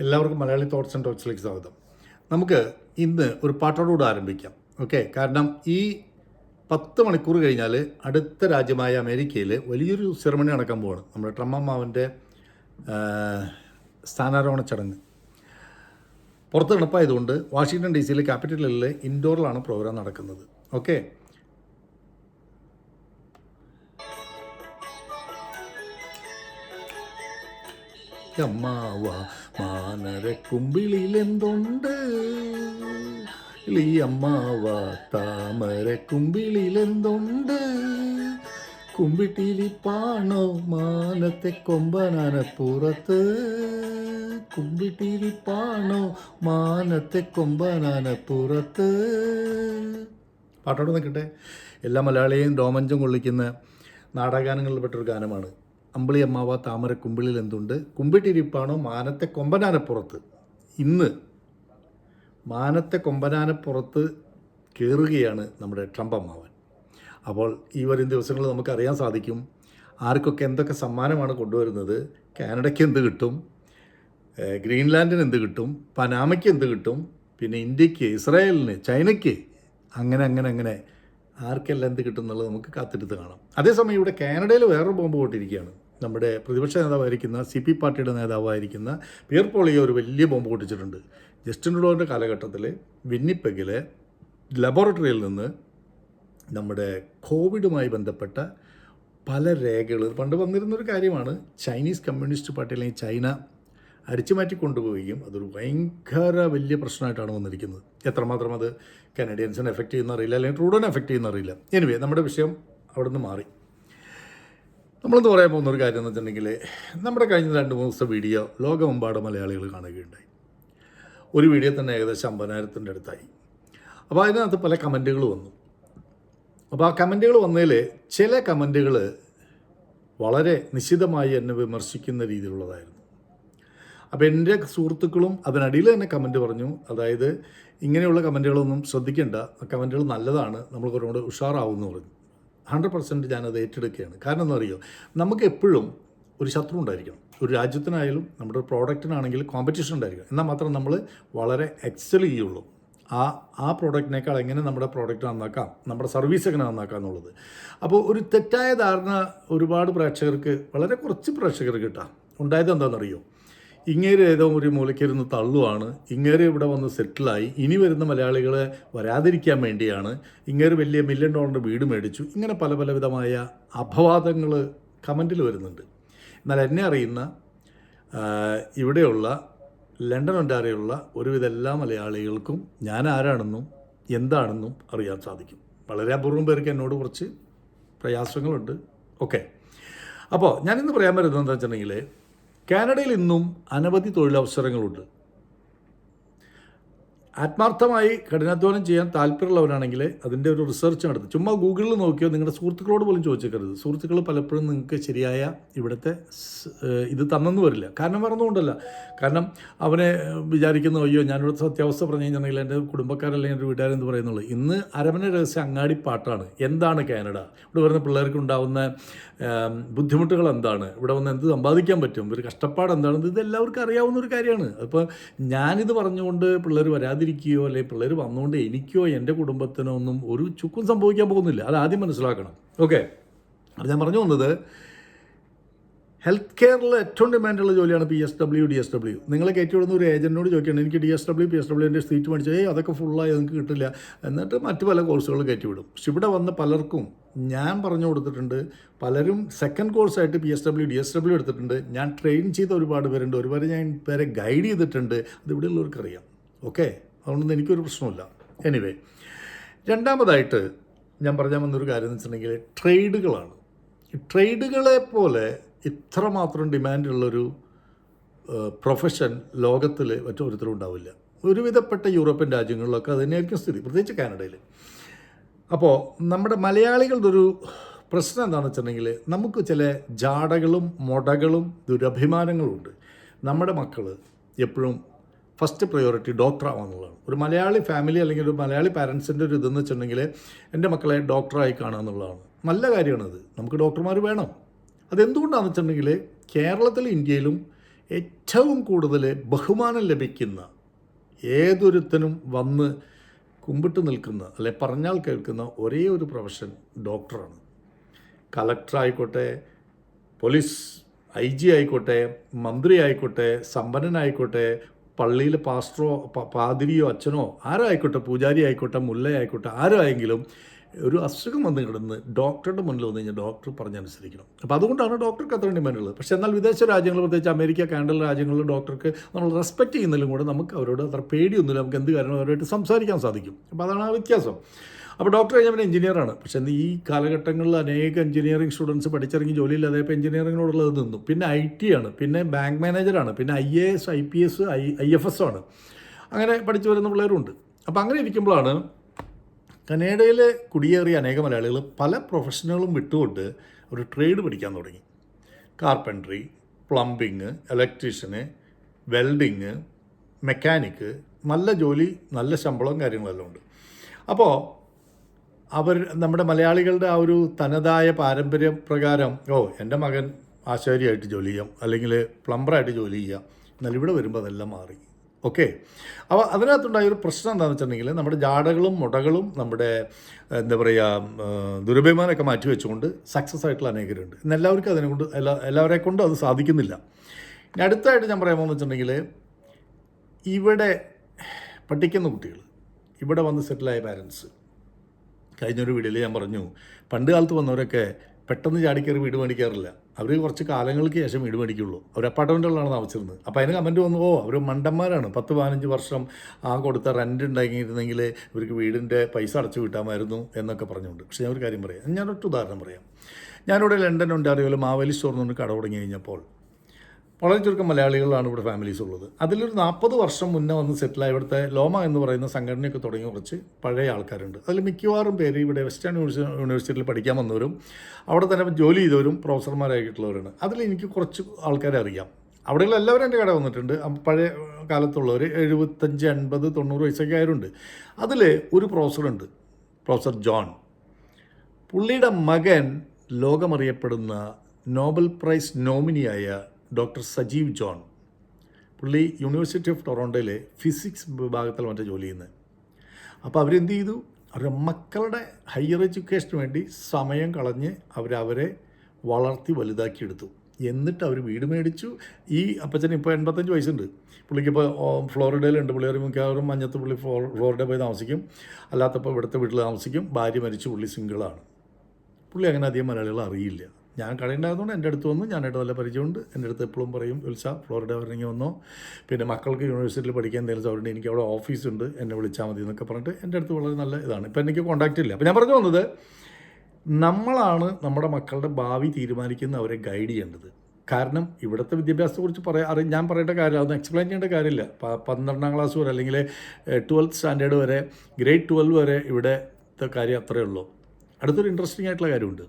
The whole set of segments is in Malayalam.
എല്ലാവർക്കും മലയാളി തോട്ട്സ് ആൻഡ് ടോക്സിലേക്ക് സ്വാഗതം. നമുക്ക് ഇന്ന് ഒരു പാട്ടോടുകൂടെ ആരംഭിക്കാം. ഓക്കെ കാരണം ഈ പത്ത് മണിക്കൂർ കഴിഞ്ഞാൽ അടുത്ത രാജ്യമായ അമേരിക്കയിൽ വലിയൊരു സെറമണി നടക്കാൻ പോവാണ്. നമ്മുടെ ട്രംപ് അമ്മാവന്റെ സ്ഥാനാരോഹണ ചടങ്ങ്. പുറത്ത് നടപ്പായതുകൊണ്ട് വാഷിങ്ടൺ ഡി സിയിലെ ക്യാപിറ്റലിലെ ഇൻഡോറിലാണ് പ്രോഗ്രാം നടക്കുന്നത്. ഓക്കെ അമ്മാവ മാനര കുമ്പിളിലെന്തുണ്ട് ഈ അമ്മാവ താമര കുമ്പിളിലെന്തുണ്ട് കുമ്പിട്ടിരിപ്പാണോ മാനത്തെ കൊമ്പനാന പുറത്ത്? കുമ്പിട്ടിരിപ്പാണോ മാനത്തെ കൊമ്പനാന പുറത്ത്? പാട്ടോട് നിൽക്കട്ടെ. എല്ലാ മലയാളിയെയും രോമഞ്ചം കൊള്ളിക്കുന്ന നാടകഗാനങ്ങളിൽപ്പെട്ടൊരു ഗാനമാണ് അമ്പിളി അമ്മാവ താമര കുമ്പിളിൽ എന്തുണ്ട്? കുമ്പിട്ടിരിപ്പാണോ മാനത്തെ കൊമ്പനാനപ്പുറത്ത് ഇന്ന് മാനത്തെ കൊമ്പനാനപ്പുറത്ത് കയറുകയാണ് നമ്മുടെ ട്രംപ് അമ്മാവൻ. അപ്പോൾ ഈ വരും ദിവസങ്ങളിൽ നമുക്കറിയാൻ സാധിക്കും ആർക്കൊക്കെ എന്തൊക്കെ സമ്മാനമാണ് കൊണ്ടുവരുന്നത്? കാനഡയ്ക്ക് എന്ത് കിട്ടും? ഗ്രീൻലാൻഡിന് എന്ത് കിട്ടും? പനാമയ്ക്ക് എന്ത് കിട്ടും? പിന്നെ ഇന്ത്യയ്ക്ക് ഇസ്രായേലിന് ചൈനയ്ക്ക് അങ്ങനെ അങ്ങനെ അങ്ങനെ ആർക്കെല്ലാം എന്ത് കിട്ടും എന്നുള്ളത് നമുക്ക് കാത്തിരുത്ത് കാണാം. അതേസമയം ഇവിടെ കാനഡയിൽ വേറൊരു ബോംബ് പൊട്ടിയിരിക്കുകയാണ്. നമ്മുടെ പ്രതിപക്ഷ നേതാവായിരിക്കുന്ന സി പി പാർട്ടിയുടെ നേതാവായിരിക്കുന്ന പിയർ പോളിയെ ഒരു വലിയ ബോംബ് പൊട്ടിച്ചിട്ടുണ്ട്. ജസ്റ്റിൻ ട്രൂഡോന്റെ കാലഘട്ടത്തിൽ വിന്നിപ്പെഗിലെ ലബോറട്ടറിയിൽ നിന്ന് നമ്മുടെ കോവിഡുമായി ബന്ധപ്പെട്ട പല രേഖകൾ പണ്ട് വന്നിരുന്നൊരു കാര്യമാണ് ചൈനീസ് കമ്മ്യൂണിസ്റ്റ് പാർട്ടി അല്ലെങ്കിൽ ചൈന അടിച്ചു മാറ്റി കൊണ്ടുപോവുകയും അതൊരു ഭയങ്കര വലിയ പ്രശ്നമായിട്ടാണ് വന്നിരിക്കുന്നത്. എത്രമാത്രം അത് കനഡിയൻസിനെ എഫക്റ്റ് ചെയ്യുന്ന അറിയില്ല അല്ലെങ്കിൽ ട്രൂഡോനെ എഫക്റ്റ് ചെയ്യുന്ന അറിയില്ല എനിവേ നമ്മുടെ വിഷയം അവിടെ നിന്ന് മാറി. നമ്മളെന്ന് പറയാൻ പോകുന്ന ഒരു കാര്യം എന്ന് വെച്ചിട്ടുണ്ടെങ്കിൽ നമ്മുടെ കഴിഞ്ഞ രണ്ട് മൂന്ന് ദിവസത്തെ വീഡിയോ ലോകമെമ്പാട് മലയാളികൾ കാണുകയുണ്ടായി. ഒരു വീഡിയോ തന്നെ ഏകദേശം അമ്പതിനായിരത്തിന്റെ അടുത്തായി. അപ്പോൾ അതിനകത്ത് പല കമന്റുകൾ വന്നു. അപ്പോൾ ആ കമന്റുകൾ വന്നതിൽ ചില കമന്റുകൾ വളരെ നിശിതമായി എന്നെ വിമർശിക്കുന്ന രീതിയിലുള്ളതായിരുന്നു. അപ്പോൾ എന്റെ സുഹൃത്തുക്കളും അതിനടിയിൽ തന്നെ കമന്റ് പറഞ്ഞു. അതായത് ഇങ്ങനെയുള്ള കമന്റുകളൊന്നും ശ്രദ്ധിക്കേണ്ട. കമന്റുകൾ നല്ലതാണ്. നമ്മൾ കുറച്ചുകൂടെ ഉഷാറാവുമെന്ന് പറഞ്ഞു. ഹൺഡ്രഡ് പെർസെന്റ് ഞാനത് ഏറ്റെടുക്കുകയാണ്. കാരണം എന്താ അറിയോ നമുക്ക് എപ്പോഴും ഒരു ശത്രു ഉണ്ടായിരിക്കണം. ഒരു രാജ്യത്തിനായാലും നമ്മുടെ പ്രോഡക്റ്റിനാണെങ്കിലും കോമ്പറ്റീഷൻ ഉണ്ടായിരിക്കും എന്നാൽ മാത്രം നമ്മൾ വളരെ എക്സൽ ചെയ്യുള്ളൂ ആ ആ പ്രോഡക്റ്റിനേക്കാൾ എങ്ങനെ നമ്മുടെ പ്രോഡക്റ്റ് നന്നാക്കാം? നമ്മുടെ സർവീസ് എങ്ങനെ നന്നാക്കാം എന്നുള്ളത്. അപ്പോൾ ഒരു തെറ്റായ ധാരണ ഒരുപാട് പ്രേക്ഷകർക്ക് വളരെ കുറച്ച് പ്രേക്ഷകർക്ക് കിട്ടാം. ഉണ്ടായത് എന്താണെന്നറിയോ? ഇങ്ങേര് ഏതോ ഒരു മൂലയ്ക്കിരുന്ന് തള്ളുവാണ്. ഇങ്ങേര് ഇവിടെ വന്ന് സെറ്റിലായി. ഇനി വരുന്ന മലയാളികളെ വരാതിരിക്കാൻ വേണ്ടിയാണ് ഇങ്ങേര് വലിയ മില്യൺ ഡോളറിന്റെ വീട് മേടിച്ചു. ഇങ്ങനെ പല പലവിധമായ അപവാദങ്ങൾ കമന്റിൽ വരുന്നുണ്ട്. എന്നാൽ എന്നെ അറിയുന്ന ഇവിടെയുള്ള ലണ്ടൻ ഒണ്ടാരെയുള്ള ഒരുവിധ എല്ലാ മലയാളികൾക്കും ഞാൻ ആരാണെന്നും എന്താണെന്നും അറിയാൻ സാധിക്കും. വളരെ അപൂർവം പേർക്ക് എന്നോട് കുറച്ച് പ്രയാസങ്ങളുണ്ട്. ഓക്കെ. അപ്പോൾ ഞാനിന്ന് പറയാൻ വരുന്നത് എന്താ വെച്ചിട്ടുണ്ടെങ്കിൽ കാനഡയിൽ ഇന്നും അനവധി തൊഴിലവസരങ്ങളുണ്ട്. ആത്മാർത്ഥമായി കഠിനാധ്വാനം ചെയ്യാൻ താല്പര്യമുള്ളവരാണെങ്കിൽ അതിന്റെ ഒരു റിസർച്ച് നടത്തി. ചുമ്മാ ഗൂഗിളിൽ നോക്കിയോ നിങ്ങളുടെ സുഹൃത്തുക്കളോട് പോലും ചോദിച്ചേക്കരുത്. സുഹൃത്തുക്കൾ പലപ്പോഴും നിങ്ങൾക്ക് ശരിയായ ഇവിടുത്തെ ഇത് തന്നെന്ന് വരില്ല. കാരണം പറഞ്ഞുകൊണ്ടല്ല കാരണം അവനെ വിചാരിക്കുന്നു അയ്യോ ഞാനിവിടെ സത്യാവസ്ഥ പറഞ്ഞു കഴിഞ്ഞിട്ടുണ്ടെങ്കിൽ എന്റെ കുടുംബക്കാരല്ലെങ്കിൽ എന്റെ വീട്ടുകാരെന്ത് പറയുന്നുള്ളൂ? ഇന്ന് അരമന രഹസ്യ അങ്ങാടി പാട്ടാണ് എന്താണ് കാനഡ? ഇവിടെ വരുന്ന പിള്ളേർക്ക് ഉണ്ടാവുന്ന ബുദ്ധിമുട്ടുകൾ എന്താണ്? ഇവിടെ വന്ന് എന്ത് സമ്പാദിക്കാൻ പറ്റും? ഒരു കഷ്ടപ്പാട് എന്താണ് ഇത് എല്ലാവർക്കും അറിയാവുന്ന ഒരു കാര്യമാണ്. അപ്പോൾ ഞാനിത് പറഞ്ഞുകൊണ്ട് പിള്ളേർ വരാതിരിക്കുകയോ അല്ലെങ്കിൽ പിള്ളേർ വന്നുകൊണ്ട് എനിക്കോ എന്റെ കുടുംബത്തിനോ ഒന്നും ഒരു ചുക്കും സംഭവിക്കാൻ പോകുന്നില്ല. അത് ആദ്യം മനസ്സിലാക്കണം. ഓക്കെ. അത് ഞാൻ പറഞ്ഞു വന്നത് ഹെൽത്ത് കെയറിൽ ഏറ്റവും ഡിമാൻഡുള്ള ജോലിയാണ് P S W D S W. നിങ്ങളെ കയറ്റി വിടുന്ന ഒരു ഏജന്റിനോട് ചോദിക്കണം എനിക്ക് D S W P S ഡബ്ല്യുവിന്റെ seat മേടിച്ചു? ഏയ് അതൊക്കെ ഫുള്ളായി നിങ്ങൾക്ക് കിട്ടില്ല. എന്നിട്ട് മറ്റു പല കോഴ്സുകളും കയറ്റി വിടും പക്ഷെ ഇവിടെ വന്ന പലർക്കും ഞാൻ പറഞ്ഞു കൊടുത്തിട്ടുണ്ട് പലരും second കോഴ്സായിട്ട് P S W D S W എടുത്തിട്ടുണ്ട്. ഞാൻ ട്രെയിൻ ചെയ്ത ഒരുപാട് പേരുണ്ട്. ഒരുപാട് ഞാൻ പേരെ ഗൈഡ് ചെയ്തിട്ടുണ്ട്. അത് ഇവിടെ ഉള്ളവർക്കറിയാം ഓക്കെ. അതുകൊണ്ടൊന്നും എനിക്കൊരു പ്രശ്നമില്ല എനിവേ രണ്ടാമതായിട്ട് ഞാൻ പറഞ്ഞാൽ വന്നൊരു കാര്യം എന്ന് വെച്ചിട്ടുണ്ടെങ്കിൽ ട്രേഡുകളാണ്. ട്രേഡുകളെ പോലെ ഇത്രമാത്രം ഡിമാൻഡുള്ളൊരു പ്രൊഫഷൻ ലോകത്തിൽ മറ്റൊരുത്തരും ഉണ്ടാവില്ല. ഒരുവിധപ്പെട്ട യൂറോപ്യൻ രാജ്യങ്ങളിലൊക്കെ അത് തന്നെയായിരിക്കും സ്ഥിതി പ്രത്യേകിച്ച് കാനഡയിൽ അപ്പോൾ നമ്മുടെ മലയാളികളുടെ ഒരു പ്രശ്നം എന്താണെന്ന് വെച്ചിട്ടുണ്ടെങ്കിൽ നമുക്ക് ചില ജാടകളും മൊടകളും ദുരഭിമാനങ്ങളുമുണ്ട് നമ്മുടെ മക്കൾ എപ്പോഴും ഫസ്റ്റ് പ്രയോറിറ്റി ഡോക്ടറാവാന്നുള്ളതാണ് ഒരു മലയാളി ഫാമിലി അല്ലെങ്കിൽ ഒരു മലയാളി പാരൻസിന്റെ ഒരു ഇതെന്ന് വെച്ചിട്ടുണ്ടെങ്കിൽ എന്റെ മക്കളെ ഡോക്ടറായി കാണുക എന്നുള്ളതാണ്. നല്ല കാര്യമാണത്. നമുക്ക് ഡോക്ടർമാർ വേണം. അതെന്തുകൊണ്ടാണെന്ന് വെച്ചിട്ടുണ്ടെങ്കിൽ കേരളത്തിൽ ഇന്ത്യയിലും ഏറ്റവും കൂടുതൽ ബഹുമാനം ലഭിക്കുന്ന ഏതൊരുത്തനും വന്ന് കുമ്പിട്ട് നിൽക്കുന്ന അല്ലെ പറഞ്ഞാൽ കേൾക്കുന്ന ഒരേ ഒരു പ്രൊഫഷൻ ഡോക്ടറാണ് കളക്ടർ ആയിക്കോട്ടെ പോലീസ് ഐ ജി ആയിക്കോട്ടെ മന്ത്രി ആയിക്കോട്ടെ സമ്പന്നനായിക്കോട്ടെ പള്ളിയിൽ പാസ്റ്ററോ പാതിരിയോ അച്ഛനോ ആരോ ആയിക്കോട്ടെ പൂജാരി ആയിക്കോട്ടെ മുല്ല ആയിക്കോട്ടെ ആരോ ആയെങ്കിലും ഒരു അസുഖം വന്ന് കിടന്ന് ഡോക്ടറുടെ മുന്നിൽ വന്നു കഴിഞ്ഞാൽ ഡോക്ടർ പറഞ്ഞനുസരിക്കണം അപ്പോൾ അതുകൊണ്ടാണ് ഡോക്ടർക്ക് അത്ര ഡിമാൻഡുള്ളത് പക്ഷേ എന്നാൽ വിദേശ രാജ്യങ്ങൾ പ്രത്യേകിച്ച് അമേരിക്ക കാനഡ രാജ്യങ്ങളിൽ ഡോക്ടർക്ക് നമ്മൾ റെസ്പെക്റ്റ് ചെയ്യുന്നതിലും കൂടെ നമുക്ക് അവരോട് അത്ര പേടിയൊന്നുമില്ല. നമുക്ക് എന്ത് കാര്യം അവരുമായിട്ട് സംസാരിക്കാൻ സാധിക്കും. അപ്പോൾ അതാണ് ആ വ്യത്യാസം. അപ്പോൾ ഡോക്ടർ കഴിഞ്ഞാൽ പിന്നെ എഞ്ചിനീയറാണ് പക്ഷെ ഈ കാലഘട്ടങ്ങളിൽ അനേക എഞ്ചിനീയറിംഗ് സ്റ്റുഡൻസ് പഠിച്ചിറങ്ങി ജോലിയില്ലാതെ ഇപ്പോൾ എഞ്ചിനീയറിങ്ങിനോടുള്ളത് നിന്നു. പിന്നെ ഐ ടി ആണ്. പിന്നെ ബാങ്ക് മാനേജറാണ് പിന്നെ I A S I P S I I F S ആണ്. അങ്ങനെ പഠിച്ചു വരുന്ന പിള്ളേരുണ്ട്. അപ്പോൾ അങ്ങനെ ഇരിക്കുമ്പോഴാണ് കനേഡയിൽ കുടിയേറിയ അനേക മലയാളികൾ പല പ്രൊഫഷനുകളും വിട്ടുകൊണ്ട് ഒരു ട്രേഡ് പഠിക്കാൻ തുടങ്ങി. Carpentry plumbing electrician welding mechanic നല്ല ജോലി നല്ല ശമ്പളവും കാര്യങ്ങളെല്ലാം ഉണ്ട്. അപ്പോൾ അവർ നമ്മുടെ മലയാളികളുടെ ആ ഒരു തനതായ പാരമ്പര്യ പ്രകാരം ഓ എന്റെ മകൻ ആശാരിയായിട്ട് ജോലി ചെയ്യാം അല്ലെങ്കിൽ പ്ലംബറായിട്ട് ജോലി ചെയ്യാം എന്നാൽ ഇവിടെ വരുമ്പോൾ അതെല്ലാം മാറി. ഓക്കെ? അപ്പോൾ അതിനകത്തുണ്ടായ ഒരു പ്രശ്നം എന്താണെന്ന് വെച്ചിട്ടുണ്ടെങ്കിൽ നമ്മുടെ ജാടകളും മുടകളും നമ്മുടെ എന്താ പറയുക ദുരഭിമാനമൊക്കെ മാറ്റി വെച്ചുകൊണ്ട് സക്സസ് ആയിട്ടുള്ള അനേകരുണ്ട്. ഇന്ന് എല്ലാവർക്കും അതിനെ കൊണ്ട് എല്ലാ എല്ലാവരെ കൊണ്ടും അത് സാധിക്കുന്നില്ല. ഇനി അടുത്തായിട്ട് ഞാൻ പറയാൻ എന്ന് വെച്ചിട്ടുണ്ടെങ്കിൽ ഇവിടെ പഠിക്കുന്ന കുട്ടികൾ ഇവിടെ വന്ന് സെറ്റിലായ പാരൻസ് കഴിഞ്ഞൊരു വീഡിയോയിൽ ഞാൻ പറഞ്ഞു പണ്ട് കാലത്ത് വന്നവരൊക്കെ പെട്ടെന്ന് ചാടിക്കയറി വീട് മേടിക്കാറില്ല. അവർ കുറച്ച് കാലങ്ങൾക്ക് ശേഷം വീട് മേടിക്കുള്ളൂ. അവർ അപ്പാർട്ട്മെന്റുകളാണ് താമസിച്ചിരുന്നത്. അപ്പോൾ അതിന് കമന്റ് വന്നു ഓ അവർ മണ്ടന്മാരാണ്. പത്ത് പതിനഞ്ച് വർഷം ആ കൊടുത്ത റെന്റ് ഉണ്ടാക്കിയിരുന്നെങ്കിൽ ഇവർക്ക് വീടിന്റെ പൈസ അടച്ചു കിട്ടാമായിരുന്നു എന്നൊക്കെ പറഞ്ഞുകൊണ്ട്. പക്ഷേ ഞാൻ ഒരു കാര്യം പറയാം. ഞാനൊരു ഉദാഹരണം പറയാം. ഞാനിവിടെ ലണ്ടൻ ഉണ്ടാറിയോലെ മാവേലി സ്റ്റോറിൽ നിന്ന് കട തുടങ്ങി കഴിഞ്ഞപ്പോൾ വളരെ ചുരുക്കം മലയാളികളാണ് ഇവിടെ ഫാമിലീസ് ഉള്ളത്. അതിലൊരു നാൽപ്പത് വർഷം മുന്നേ വന്ന് സെറ്റിലായ ഇവിടുത്തെ ലോമ എന്ന് പറയുന്ന സംഘടനയൊക്കെ തുടങ്ങി കുറച്ച് പഴയ ആൾക്കാരുണ്ട്. അതിൽ മിക്കവാറും പേര് ഇവിടെ വെസ്റ്റേൺ യൂണിവേഴ്സിറ്റി യൂണിവേഴ്സിറ്റിയിൽ പഠിക്കാൻ വന്നവരും അവിടെ തന്നെ ജോലി ചെയ്തവരും പ്രൊഫസർമാരായിട്ടുള്ളവരാണ് അതിൽ എനിക്ക് കുറച്ച് ആൾക്കാരെ അറിയാം. അവിടെയുള്ള എല്ലാവരും എന്റെ കട വന്നിട്ടുണ്ട്. പഴയ കാലത്തുള്ളവർ എഴുപത്തഞ്ച് എൺപത് തൊണ്ണൂറ് വയസ്സൊക്കെ ആയവരുണ്ട്. അതിൽ ഒരു പ്രൊഫസറുണ്ട് പ്രൊഫസർ ജോൺ പുള്ളിയുടെ മകൻ ലോകമറിയപ്പെടുന്ന നോബൽ പ്രൈസ് നോമിനിയായ ഡോക്ടർ സജീവ് ജോൺ. പുള്ളി യൂണിവേഴ്സിറ്റി ഓഫ് ടൊറോണ്ടോയിലെ ഫിസിക്സ് വിഭാഗത്തിൽ മറ്റേ ജോലി ചെയ്യുന്നത്. അപ്പോൾ അവരെന്ത് ചെയ്തു? അവരുടെ മക്കളുടെ ഹയർ എഡ്യൂക്കേഷന് വേണ്ടി സമയം കളഞ്ഞ് അവരവരെ വളർത്തി വലുതാക്കിയെടുത്തു. എന്നിട്ട് അവർ വീട് മേടിച്ചു. ഈ അപ്പച്ചന് ഇപ്പോൾ എൺപത്തഞ്ച് വയസ്സുണ്ട്. പുള്ളിക്കിപ്പോൾ ഫ്ലോറിഡയിലുണ്ട്. പുള്ളി ഒരു മിക്കവാറും മഞ്ഞത്ത് പുള്ളി ഫ്ലോർ ഫ്ലോറിഡ പോയി താമസിക്കും. അല്ലാത്തപ്പോൾ ഇവിടുത്തെ വീട്ടിൽ താമസിക്കും. ഭാര്യ മരിച്ചു. പുള്ളി സിംഗിളാണ് പുള്ളി അങ്ങനെ അധികം മലയാളികൾ അറിയില്ല. ഞാൻ കടയുണ്ടായതുകൊണ്ട് എന്റെ അടുത്ത് വന്നു. ഞാനായിട്ട് നല്ല പരിചയമുണ്ട്. എന്റെ അടുത്ത് എപ്പോഴും പറയും ഉത്സ ഫ്ലോറിഡ ഇറങ്ങി വന്നോ. പിന്നെ മക്കൾക്ക് യൂണിവേഴ്സിറ്റിയിൽ പഠിക്കാൻ എന്തെങ്കിലും സൗകര്യം എനിക്ക് അവിടെ ഓഫീസുണ്ട് എന്നെ വിളിച്ചാൽ മതി എന്നൊക്കെ പറഞ്ഞിട്ട് എന്റെ അടുത്ത് വളരെ നല്ല ഇതാണ്. ഇപ്പം എനിക്ക് കോൺടാക്റ്റ് ഇല്ല. അപ്പോൾ ഞാൻ പറഞ്ഞു വന്നത് നമ്മളാണ് നമ്മുടെ മക്കളുടെ ഭാവി തീരുമാനിക്കുന്ന അവരെ ഗൈഡ് ചെയ്യേണ്ടത്. കാരണം ഇവിടുത്തെ വിദ്യാഭ്യാസത്തെക്കുറിച്ച് പറയാൻ അറി ഞാൻ പറയേണ്ട കാര്യം അതൊന്നും എക്സ്പ്ലെയിൻ ചെയ്യേണ്ട കാര്യമില്ല. പന്ത്രണ്ടാം ക്ലാസ് വരെ അല്ലെങ്കിൽ ട്വൽത്ത് സ്റ്റാൻഡേർഡ് വരെ ഗ്രേഡ് ട്വൽവ് വരെ ഇവിടുത്തെ കാര്യം അത്രയേ ഉള്ളൂ. അടുത്തൊരു ഇൻട്രസ്റ്റിംഗ് ആയിട്ടുള്ള കാര്യമുണ്ട്.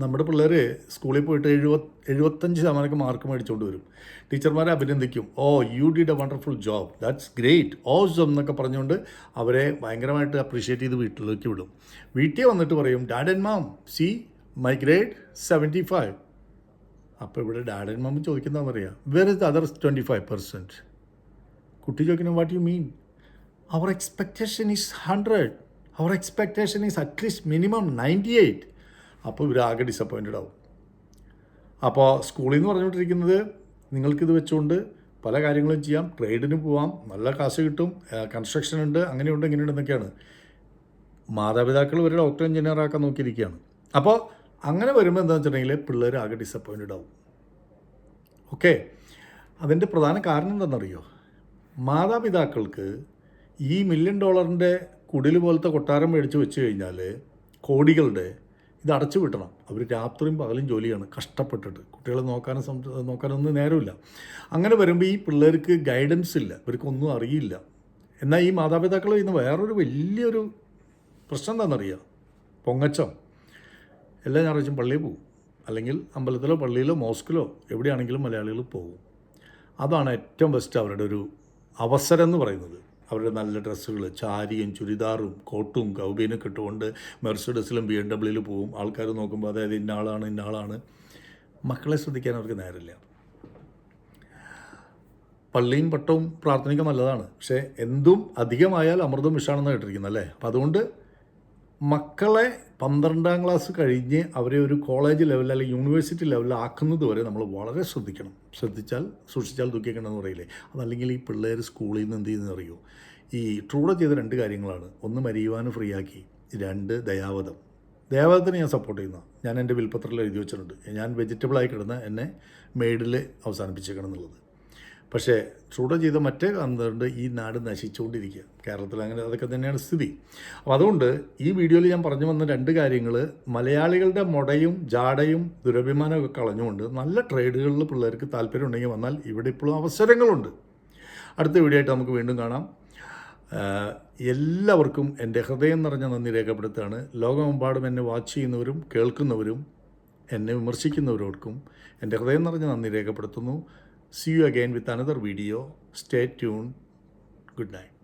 നമ്മുടെ പിള്ളേർ സ്കൂളിൽ പോയിട്ട് എഴുപത് എഴുപത്തഞ്ച് ശതമാനമൊക്കെ മാർക്ക് മേടിച്ചുകൊണ്ട് വരും. ടീച്ചർമാരെ അഭിനന്ദിക്കും. ഓ you did a wonderful job that's great awesome എന്നൊക്കെ പറഞ്ഞുകൊണ്ട് അവരെ ഭയങ്കരമായിട്ട് അപ്രീഷിയേറ്റ് ചെയ്ത് വീട്ടിലേക്ക് വിടും. വീട്ടിൽ വന്നിട്ട് പറയും dad and mom see my grade seventy five അപ്പോൾ ഇവിടെ dad and mom ചോദിക്കുന്നതെന്നറിയാം. Where is the other twenty five percent കുട്ടി ചോദിക്കണം what you mean our expectation is hundred our expectation is at least minimum ninety eight അപ്പോൾ ഇവർ ആകെ ഡിസപ്പോയിന്റഡ് ആവും. അപ്പോൾ സ്കൂളിൽ നിന്ന് പറഞ്ഞുകൊണ്ടിരിക്കുന്നത് നിങ്ങൾക്കിത് വെച്ചുകൊണ്ട് പല കാര്യങ്ങളും ചെയ്യാം. ട്രേഡിന് പോവാം. നല്ല കാശ് കിട്ടും. കൺസ്ട്രക്ഷൻ ഉണ്ട്. അങ്ങനെയുണ്ട് ഇങ്ങനെയുണ്ട് എന്നൊക്കെയാണ്. മാതാപിതാക്കൾ ഒരു ഡോക്ടർ എഞ്ചിനീയർ ആക്കാൻ നോക്കിയിരിക്കുകയാണ്. അപ്പോൾ അങ്ങനെ വരുമ്പോൾ എന്താണെന്ന് വെച്ചിട്ടുണ്ടെങ്കിൽ പിള്ളേർ ആകെ ഡിസപ്പോയിന്റഡ് ആവും. ഓക്കെ അതിന്റെ പ്രധാന കാരണം എന്താണെന്നറിയോ? മാതാപിതാക്കൾക്ക് ഈ മില്യൺ ഡോളറിന്റെ കുടിൽ പോലത്തെ കൊട്ടാരം മേടിച്ച് വെച്ച് കഴിഞ്ഞാൽ കോടികളുടെ ഇത് അടച്ചു വിട്ടണം അവർ രാത്രിയും പകലും ജോലിയാണ് കഷ്ടപ്പെട്ടിട്ട്. കുട്ടികളെ നോക്കാനും നോക്കാനൊന്നും നേരമില്ല. അങ്ങനെ വരുമ്പോൾ ഈ പിള്ളേർക്ക് ഗൈഡൻസ് ഇല്ല. ഇവർക്കൊന്നും അറിയില്ല. എന്നാൽ ഈ മാതാപിതാക്കൾ ഇന്ന് വേറൊരു വലിയൊരു പ്രശ്നം എന്താണെന്നറിയാം? പൊങ്ങച്ചം. എല്ലാ ഞായറാഴ്ചയും പള്ളിയിൽ പോകും. അല്ലെങ്കിൽ അമ്പലത്തിലോ പള്ളിയിലോ മോസ്കിലോ എവിടെയാണെങ്കിലും മലയാളികൾ പോകും. അതാണ് ഏറ്റവും ബെസ്റ്റ് അവരുടെ ഒരു അവസരം എന്ന് പറയുന്നത്. അവരുടെ നല്ല ഡ്രസ്സുകൾ ചാരിയും ചുരിദാറും കോട്ടും കൗബീനൊക്കെ ഇട്ടുകൊണ്ട് മെർസിഡസിലും ബി എം ഡബ്ല്യൂയിൽ പോവും. ആൾക്കാർ നോക്കുമ്പോൾ അതായത് ഇന്ന ആളാണ് ഇന്ന ആളാണ്. മക്കളെ ശ്രദ്ധിക്കാൻ അവർക്ക് നേരമില്ല. പള്ളിയും പട്ടവും പ്രാർത്ഥനയ്ക്ക് നല്ലതാണ്. പക്ഷേ എന്തും അധികമായാൽ അമൃതം വിഷാണെന്ന് കേട്ടിരിക്കുന്നത് അല്ലേ? അപ്പം അതുകൊണ്ട് മക്കളെ പന്ത്രണ്ടാം ക്ലാസ് കഴിഞ്ഞ് അവരെ ഒരു കോളേജ് ലെവലിൽ അല്ലെങ്കിൽ യൂണിവേഴ്സിറ്റി ലെവലിൽ ആക്കുന്നത് വരെ നമ്മൾ വളരെ ശ്രദ്ധിക്കണം. ശ്രദ്ധിച്ചാൽ സൂക്ഷിച്ചാൽ ദുഃഖിക്കണമെന്ന് പറയില്ലേ? അതല്ലെങ്കിൽ ഈ പിള്ളേർ സ്കൂളിൽ നിന്ന് എന്ത് ചെയ്യുന്നത് അറിയോ? ഈ ട്രൂഡ ചെയ്ത രണ്ട് കാര്യങ്ങളാണ്. ഒന്ന് മരിയുവാന് ഫ്രീ ആക്കി രണ്ട് ദയാവധം. ദയാവധത്തിന് ഞാൻ സപ്പോർട്ട് ചെയ്യുന്ന ഞാൻ എന്റെ വിൽപ്പത്രത്തിൽ എഴുതി വെച്ചിട്ടുണ്ട്. ഞാൻ വെജിറ്റബിളായി കിടന്ന് എന്നെ മെയ്ഡിൽ അവസാനിപ്പിച്ചേക്കണം എന്നുള്ളത്. പക്ഷേ ചൂട ചെയ്ത മറ്റേ കണ്ടുകൊണ്ട് ഈ നാട് നശിച്ചുകൊണ്ടിരിക്കുക. കേരളത്തിൽ അങ്ങനെ അതൊക്കെ തന്നെയാണ് സ്ഥിതി. അപ്പോൾ അതുകൊണ്ട് ഈ വീഡിയോയിൽ ഞാൻ പറഞ്ഞു വന്ന രണ്ട് കാര്യങ്ങൾ മലയാളികളുടെ മുടയും ജാടയും ദുരഭിമാനമൊക്കെ കളഞ്ഞുകൊണ്ട് നല്ല ട്രേഡുകളിൽ പിള്ളേർക്ക് താല്പര്യം ഉണ്ടെങ്കിൽ വന്നാൽ ഇവിടെ ഇപ്പോഴും അവസരങ്ങളുണ്ട്. അടുത്ത വീഡിയോ ആയിട്ട് നമുക്ക് വീണ്ടും കാണാം. എല്ലാവർക്കും എന്റെ ഹൃദയം നിറഞ്ഞ നന്ദി രേഖപ്പെടുത്തുകയാണ്. ലോകമെമ്പാടും എന്നെ വാച്ച് ചെയ്യുന്നവരും കേൾക്കുന്നവരും എന്നെ വിമർശിക്കുന്നവരോർക്കും എന്റെ ഹൃദയം നിറഞ്ഞ നന്ദി രേഖപ്പെടുത്തുന്നു. See you again with another video. Stay tuned. Good night.